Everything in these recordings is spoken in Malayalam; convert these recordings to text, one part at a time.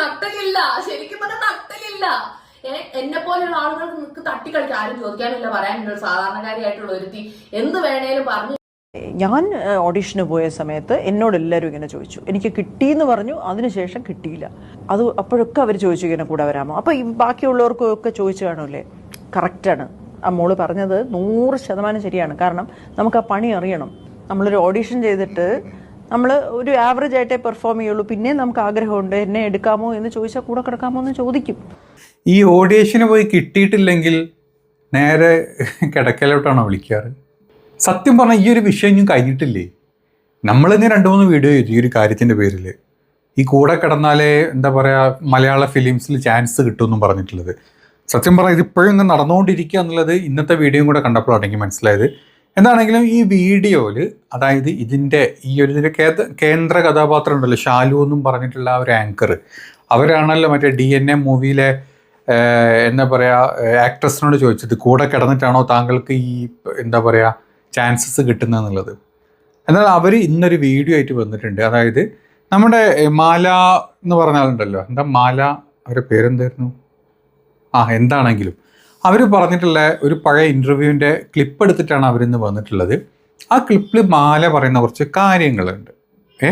നട്ടലില്ല. ശരിക്കും പറഞ്ഞാൽ നട്ടലില്ല. എന്നെ പോലെയുള്ള ആളുകൾക്ക് നിങ്ങൾക്ക് തട്ടിക്കളിക്കാൻ ആരും ചോദിക്കാനില്ല. പറയാനില്ല. ഒരു സാധാരണക്കാരിയായിട്ടുള്ള ഒരുത്തി എന്ത് വേണേലും പറഞ്ഞു. ഞാൻ ഓഡീഷന് പോയ സമയത്ത് എന്നോട് എല്ലാവരും ഇങ്ങനെ ചോദിച്ചു. എനിക്ക് കിട്ടിയെന്ന് പറഞ്ഞു. അതിനുശേഷം കിട്ടിയില്ല. അത് അപ്പോഴൊക്കെ അവർ ചോദിച്ചു ഇങ്ങനെ കൂടെ വരാമോ? അപ്പോൾ ഈ ബാക്കിയുള്ളവർക്കും ഒക്കെ ചോദിച്ചു കാണൂലേ കറക്റ്റാണ് ആ മോൾ പറഞ്ഞത് നൂറ് ശതമാനം ശരിയാണ്. കാരണം നമുക്ക് ആ പണി അറിയണം. നമ്മളൊരു ഓഡീഷൻ ചെയ്തിട്ട് നമ്മൾ ഒരു ആവറേജ് ആയിട്ടേ പെർഫോം ചെയ്യുള്ളൂ. പിന്നെ നമുക്ക് ആഗ്രഹമുണ്ട് എന്നെ എടുക്കാമോ എന്ന് ചോദിച്ചാൽ കൂടെ കിടക്കാമോ എന്ന് ചോദിക്കും. ഈ ഓഡിയേഷന് പോയി കിട്ടിയിട്ടില്ലെങ്കിൽ നേരെ കിടക്കലോട്ടാണോ വിളിക്കാറ്? സത്യം പറഞ്ഞാൽ ഈ ഒരു വിഷയം ഇനിയും കഴിഞ്ഞിട്ടില്ലേ? നമ്മൾ ഇന്ന് രണ്ട് മൂന്ന് വീഡിയോ ചെയ്തു ഈ ഒരു കാര്യത്തിന്റെ പേരിൽ ഈ കൂടെ കിടന്നാലേ എന്താ പറയുക മലയാള ഫിലിംസിൽ ചാൻസ് കിട്ടുമെന്നും പറഞ്ഞിട്ടുള്ളത്. സത്യം പറഞ്ഞാൽ ഇതിപ്പോഴും ഇങ്ങനെ നടന്നുകൊണ്ടിരിക്കുക എന്നുള്ളത് ഇന്നത്തെ വീഡിയോയും കൂടെ കണ്ടപ്പോഴാണ് എനിക്ക് മനസ്സിലായത്. എന്താണെങ്കിലും ഈ വീഡിയോയിൽ അതായത് ഇതിന്റെ ഈ ഒരു ഇതിന്റെ കേന്ദ്ര കഥാപാത്രം ഉണ്ടല്ലോ ഷാലു എന്നും പറഞ്ഞിട്ടുള്ള ആ ഒരു ആങ്കർ അവരാണല്ലോ മറ്റേ ഡി എൻ എ മൂവിയിലെ എന്താ പറയുക ആക്ട്രസിനോട് ചോദിച്ചത് കൂടെ കിടന്നിട്ടാണോ താങ്കൾക്ക് ഈ എന്താ പറയുക ചാൻസസ് കിട്ടുന്നതെന്നുള്ളത്. എന്നാൽ അവർ ഇന്നൊരു വീഡിയോ ആയിട്ട് വന്നിട്ടുണ്ട്. അതായത് നമ്മുടെ മാല എന്ന് പറഞ്ഞാലുണ്ടല്ലോ എന്താ മാല? അവരുടെ പേരെന്തായിരുന്നു? ആ എന്താണെങ്കിലും. അവർ പറഞ്ഞിട്ടുള്ള ഒരു പഴയ ഇന്റർവ്യൂവിന്റെ ക്ലിപ്പ് എടുത്തിട്ടാണ് അവരിന്ന് വന്നിട്ടുള്ളത്. ആ ക്ലിപ്പിൽ മാല പറയുന്ന കുറച്ച് കാര്യങ്ങളുണ്ട്. ഏ?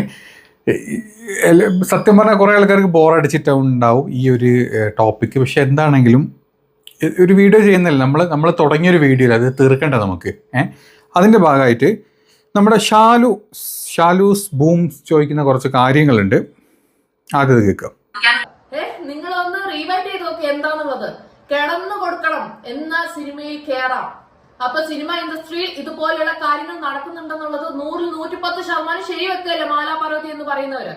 സത്യം പറഞ്ഞാൽ കുറേ ആൾക്കാർക്ക് ബോറടിച്ചിട്ടുണ്ടാവും ഈ ഒരു ടോപ്പിക്ക് പക്ഷെ എന്താണെങ്കിലും ഒരു വീഡിയോ ചെയ്യുന്നില്ല നമ്മൾ നമ്മൾ തുടങ്ങിയൊരു വീഡിയോയിൽ അത് തീർക്കേണ്ട നമുക്ക്. ഏ? അതിന്റെ ഭാഗമായിട്ട് നമ്മുടെ ഷാലു ഷാലൂസ് ബൂം ചോദിക്കുന്ന കുറച്ച് കാര്യങ്ങളുണ്ട്. ആദ്യം കേൾക്കാം. നിങ്ങൾ നിങ്ങളൊന്ന് റീവൈൻഡ് ചെയ്ത് നോക്കി എന്താന്നുള്ളത്. കിടന്നു കൊടുക്കണം എന്നാൽ സിനിമയിൽ കയറാം അപ്പൊ സിനിമ ഇൻഡസ്ട്രിയിൽ ഇതുപോലെയുള്ള കാര്യങ്ങൾ നടക്കുന്നുണ്ടെന്നുള്ളത് നൂറിൽ നൂറ്റിപ്പത്ത് ശതമാനം ശരിവെക്കല്ലേ മാലാ പാർവതി എന്ന് പറയുന്നവര്?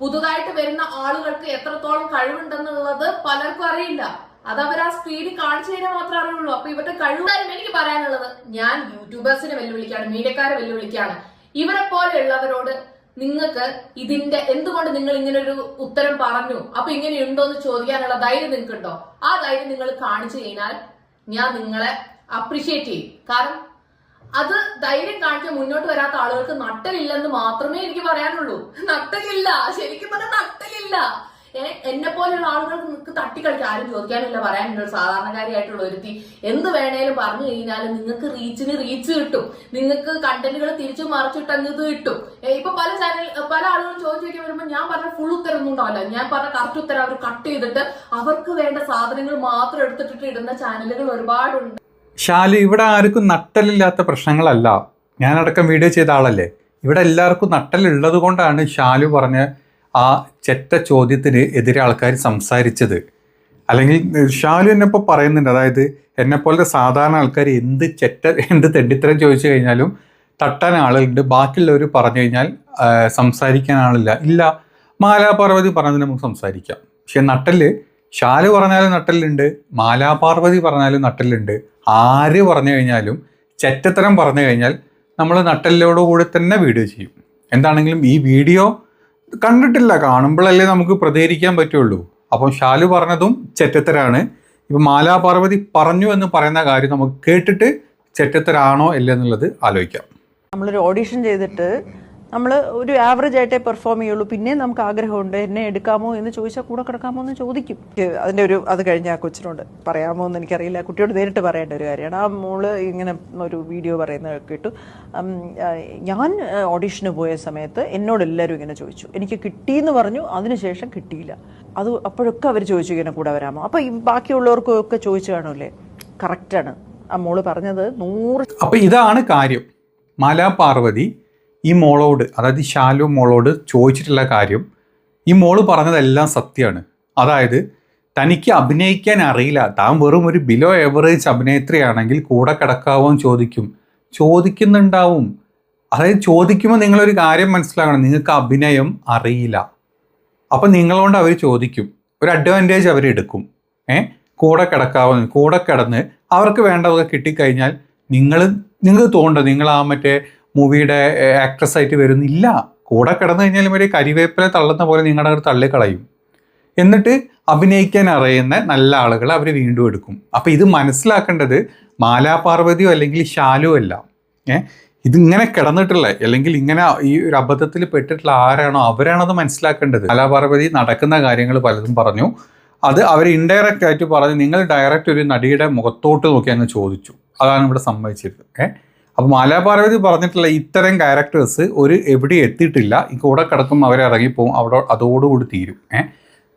പുതുതായിട്ട് വരുന്ന ആളുകൾക്ക് എത്രത്തോളം കഴിവുണ്ടെന്നുള്ളത് പലർക്കും അറിയില്ല. അത് അവർ ആ സ്ക്രീനിൽ കാണിച്ചു തരാൻ മാത്രമേ അറിയുള്ളൂ. അപ്പൊ ഇവരുടെ കഴിവുകാരും എനിക്ക് പറയാനുള്ളത് ഞാൻ യൂട്യൂബേഴ്സിനെ വെല്ലുവിളിക്കാണ് മീഡിയക്കാരെ വെല്ലുവിളിക്കാണ് ഇവരെ പോലെയുള്ളവരോട് നിങ്ങൾക്ക് ഇതിന്റെ എന്തുകൊണ്ട് നിങ്ങൾ ഇങ്ങനെ ഒരു ഉത്തരം പറഞ്ഞു? അപ്പൊ ഇങ്ങനെയുണ്ടോ എന്ന് ചോദിക്കാനുള്ള ധൈര്യം നിങ്ങൾക്കുണ്ടോ? ആ ധൈര്യം നിങ്ങൾ കാണിച്ചു കഴിഞ്ഞാൽ ഞാൻ നിങ്ങളെ അപ്രീഷിയേറ്റ് ചെയ്യും. കാരണം അത് ധൈര്യം കാണിച്ച് മുന്നോട്ട് വരാത്ത ആളുകൾക്ക് നട്ടലില്ലെന്ന് മാത്രമേ എനിക്ക് പറയാനുള്ളൂ. നട്ടലില്ല. ശരിക്കും പറഞ്ഞാൽ നട്ടലില്ല. എന്നെ പോലെയുള്ള ആളുകൾക്ക് നിങ്ങൾക്ക് തട്ടിക്കളിക്കാൻ ആരും ചോദിക്കാനില്ല പറയാനുള്ള സാധാരണക്കാരിയായിട്ടുള്ള ഒരുത്തി എന്ത് വേണേലും പറഞ്ഞു കഴിഞ്ഞാൽ നിങ്ങൾക്ക് റീച്ചിന് റീച്ച് കിട്ടും. നിങ്ങൾക്ക് കണ്ടന്റുകൾ തിരിച്ചു മറിച്ചിട്ടത് കിട്ടും. ഇപ്പൊ പല ചാനൽ പല ആളുകളും ചോദിച്ചു ചോദിക്കാൻ വരുമ്പോൾ ഞാൻ പറഞ്ഞ ഫുൾ ഉത്തരം ഒന്നും ഉണ്ടാവില്ല. ഞാൻ പറഞ്ഞ കറക്റ്റ് ഉത്തരം അവർ കട്ട് ചെയ്തിട്ട് അവർക്ക് വേണ്ട സാധനങ്ങൾ മാത്രം എടുത്തിട്ടിട്ട് ഇടുന്ന ചാനലുകൾ ഒരുപാടുണ്ട്. ശാലു ഇവിടെ ആർക്കും നട്ടലില്ലാത്ത പ്രശ്നങ്ങളല്ല. ഞാനടക്കം വീഡിയോ ചെയ്ത ആളല്ലേ? ഇവിടെ എല്ലാവർക്കും നട്ടലുള്ളത് കൊണ്ടാണ് ഷാലു പറഞ്ഞ ആ ചെറ്റ ചോദ്യത്തിന് എതിരെ ആൾക്കാർ സംസാരിച്ചത്. അല്ലെങ്കിൽ ഷാലു എന്നെ ഇപ്പോൾ പറയുന്നുണ്ട് അതായത് എന്നെപ്പോലത്തെ സാധാരണ ആൾക്കാർ എന്ത് ചെറ്റ എന്ത് തെണ്ടിത്തരം ചോദിച്ചു കഴിഞ്ഞാലും തട്ടാൻ ആളുകളുണ്ട്. ബാക്കിയുള്ളവർ പറഞ്ഞു കഴിഞ്ഞാൽ സംസാരിക്കാൻ ആളില്ല. ഇല്ല മാലാപാർവതി പറഞ്ഞതിന് നമുക്ക് സംസാരിക്കാം. പക്ഷെ നട്ടൽ ഷാലു പറഞ്ഞാലും നട്ടലുണ്ട് മാലാപാർവതി പറഞ്ഞാലും നട്ടലുണ്ട്. ആര് പറഞ്ഞു കഴിഞ്ഞാലും ചെറ്റത്തരം പറഞ്ഞു കഴിഞ്ഞാൽ നമ്മൾ നട്ടലിനോടുകൂടി തന്നെ വീഡിയോ ചെയ്യും. എന്താണെങ്കിലും ഈ വീഡിയോ കണ്ടിട്ടില്ല കാണുമ്പോഴല്ലേ നമുക്ക് പ്രതികരിക്കാൻ പറ്റുള്ളൂ. അപ്പം ഷാലു പറഞ്ഞതും ചെറ്റത്തരാണ്. ഇപ്പം മാലാപാർവതി പറഞ്ഞു എന്ന് പറയുന്ന കാര്യം നമുക്ക് കേട്ടിട്ട് ചെറ്റത്തരാണോ അല്ലെന്നുള്ളത് ആലോചിക്കാം. നമ്മളൊരു ഓഡിഷൻ ചെയ്തിട്ട് നമ്മൾ ഒരു ആവറേജ് ആയിട്ടേ പെർഫോം ചെയ്യുള്ളൂ. പിന്നെ നമുക്ക് ആഗ്രഹമുണ്ട് എന്നെ എടുക്കാമോ എന്ന് ചോദിച്ചാൽ കൂടെ കിടക്കാമോ എന്ന് ചോദിക്കും. അതിന്റെ ഒരു അത് കഴിഞ്ഞ ആ കൊച്ചിനോട് പറയാമോ എന്ന് എനിക്കറിയില്ല. കുട്ടിയോട് നേരിട്ട് പറയേണ്ട ഒരു കാര്യമാണ്. ആ മോൾ ഇങ്ങനെ ഒരു വീഡിയോ പറയുന്നത് കേട്ടു. ഞാൻ ഓഡീഷന് പോയ സമയത്ത് എന്നോട് എല്ലാവരും ഇങ്ങനെ ചോദിച്ചു. എനിക്ക് കിട്ടിയെന്ന് പറഞ്ഞു അതിനുശേഷം കിട്ടിയില്ല. അത് അപ്പോഴൊക്കെ അവർ ചോദിച്ചു ഇങ്ങനെ കൂടെ വരാമോ? അപ്പോൾ ഈ ബാക്കിയുള്ളവർക്കും ഒക്കെ ചോദിച്ചു കാണൂലേ കറക്റ്റാണ് ആ മോൾ പറഞ്ഞത് നൂറ് അപ്പോൾ ഇതാണ് കാര്യം. മാലാപാർവതി ഈ മോളോട് അതായത് ഷാലു മോളോട് ചോദിച്ചിട്ടുള്ള കാര്യം ഈ മോൾ പറഞ്ഞതെല്ലാം സത്യമാണ്. അതായത് തനിക്ക് അഭിനയിക്കാൻ അറിയില്ല. താൻ വെറും ഒരു ബിലോ എവറേജ് അഭിനേത്രിയാണെങ്കിൽ കൂടെ കിടക്കാവോ ചോദിക്കും. ചോദിക്കുന്നുണ്ടാവും. അതായത് ചോദിക്കുമ്പോൾ നിങ്ങളൊരു കാര്യം മനസ്സിലാക്കണം നിങ്ങൾക്ക് അഭിനയം അറിയില്ല. അപ്പം നിങ്ങളോണ്ട് അവർ ചോദിക്കും. ഒരു അഡ്വാന്റേജ് അവർ എടുക്കും. ഏ? കൂടെ കിടക്കാവോ കൂടെ കിടന്ന് അവർക്ക് വേണ്ടതൊക്കെ കിട്ടിക്കഴിഞ്ഞാൽ നിങ്ങൾ നിങ്ങൾക്ക് തോന്നുന്നുണ്ടോ? നിങ്ങൾ ആ മറ്റേ മൂവിയുടെ ആക്ട്രസ് ആയിട്ട് വരുന്നില്ല. കൂടെ കിടന്നു കഴിഞ്ഞാലും ഒരു കരിവേപ്പില തള്ളുന്ന പോലെ നിങ്ങളുടെ അടുത്ത് തള്ളിക്കളയും. എന്നിട്ട് അഭിനയിക്കാൻ അറിയുന്ന നല്ല ആളുകളെ അവർ വീണ്ടും എടുക്കും. അപ്പോൾ ഇത് മനസ്സിലാക്കേണ്ടത് മാലാപാർവതിയോ അല്ലെങ്കിൽ ശാലോ അല്ല. ഏ ഇതിങ്ങനെ കിടന്നിട്ടുള്ള അല്ലെങ്കിൽ ഇങ്ങനെ ഈ ഒരു അബദ്ധത്തിൽ പെട്ടിട്ടുള്ള ആരാണോ അവരാണത് മനസ്സിലാക്കേണ്ടത്. കലാപാർവതി നടക്കുന്ന കാര്യങ്ങൾ പലതും പറഞ്ഞു. അത് അവർ ഇൻഡയറക്റ്റ് ആയിട്ട് പറഞ്ഞ്. നിങ്ങൾ ഡയറക്റ്റ് ഒരു നടിയുടെ മുഖത്തോട്ട് നോക്കി അങ്ങ് ചോദിച്ചു. അതാണ് ഇവിടെ സംഭവിച്ചത് ഏഹ് അപ്പോൾ മാലാപാർവതി പറഞ്ഞിട്ടുള്ള ഇത്തരം ക്യാരക്ടേഴ്സ് ഒരു എവിടെ എത്തിയിട്ടില്ല. ഈ കൂടെ കിടക്കും അവരെ ഇറങ്ങിപ്പോവും അവിടെ അതോടുകൂടി തീരും. ഏഹ്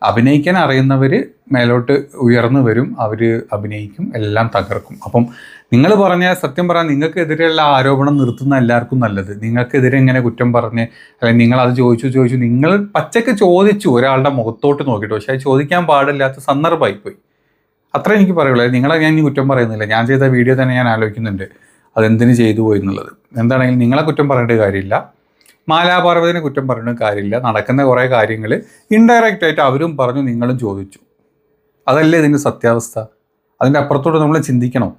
അഭിനയിക്കാൻ അറിയുന്നവർ മേലോട്ട് ഉയർന്നു വരും. അവർ അഭിനയിക്കും എല്ലാം തകർക്കും. അപ്പം നിങ്ങൾ പറഞ്ഞ സത്യം പറഞ്ഞാൽ നിങ്ങൾക്കെതിരെയുള്ള ആരോപണം നിർത്തുന്ന എല്ലാവർക്കും നല്ലത്. നിങ്ങൾക്കെതിരെ ഇങ്ങനെ കുറ്റം പറഞ്ഞ് അല്ലെങ്കിൽ നിങ്ങൾ അത് ചോദിച്ചു ചോദിച്ചു നിങ്ങൾ പച്ചക്ക് ചോദിച്ചു ഒരാളുടെ മുഖത്തോട്ട് നോക്കിയിട്ട്. പക്ഷേ അത് ചോദിക്കാൻ പാടില്ലാത്ത സന്ദർഭമായി പോയി എനിക്ക് പറയുള്ളൂ. നിങ്ങളെ ഞാൻ ഇനി കുറ്റം പറയുന്നില്ല. ഞാൻ ചെയ്ത വീഡിയോ തന്നെ ഞാൻ ആലോചിക്കുന്നുണ്ട്. അതെന്തിന് ചെയ്തു പോയി എന്നുള്ളത്. എന്താണെങ്കിലും നിങ്ങളെ കുറ്റം പറയേണ്ട കാര്യമില്ല. മാലാപാർവതിനെ കുറ്റം പറയേണ്ട കാര്യമില്ല. നടക്കുന്ന കുറേ കാര്യങ്ങൾ ഇൻഡയറക്റ്റ് ആയിട്ട് അവരും പറഞ്ഞു നിങ്ങളും ചോദിച്ചു. അതല്ലേ ഇതിന്റെ സത്യാവസ്ഥ? അതിന്റെ അപ്പുറത്തോട്ട് നമ്മൾ ചിന്തിക്കണം.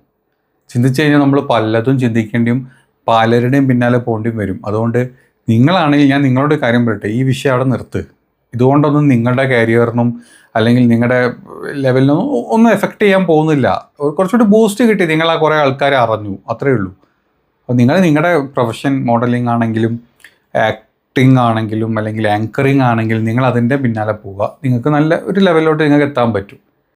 ചിന്തിച്ചു കഴിഞ്ഞാൽ നമ്മൾ പലതും ചിന്തിക്കേണ്ടിയും പലരുടെയും പിന്നാലെ പോകേണ്ടിയും വരും. അതുകൊണ്ട് നിങ്ങളാണെങ്കിൽ ഞാൻ നിങ്ങളോട് കാര്യം പറയട്ടെ. ഈ വിഷയം അവിടെ നിർത്ത്. ഇതുകൊണ്ടൊന്നും നിങ്ങളുടെ കരിയറിനും അല്ലെങ്കിൽ നിങ്ങളുടെ ലെവലിനും ഒന്നും എഫക്റ്റ് ചെയ്യാൻ പോകുന്നില്ല. കുറച്ചുകൂടി ബൂസ്റ്റ് കിട്ടി. നിങ്ങൾ ആ കുറേ ആൾക്കാരെ അറിഞ്ഞു. അത്രയേ ഉള്ളൂ. അപ്പോൾ നിങ്ങൾ നിങ്ങളുടെ പ്രൊഫഷൻ മോഡലിംഗ് ആണെങ്കിലും ആക്ടിങ് ആണെങ്കിലും അല്ലെങ്കിൽ ആങ്കറിങ് ആണെങ്കിലും നിങ്ങൾ അതിന്റെ പിന്നാലെ പോവുക. നിങ്ങൾക്ക് നല്ല ഒരു ലെവലിലോട്ട് നിങ്ങൾക്ക് എത്താൻ പറ്റും.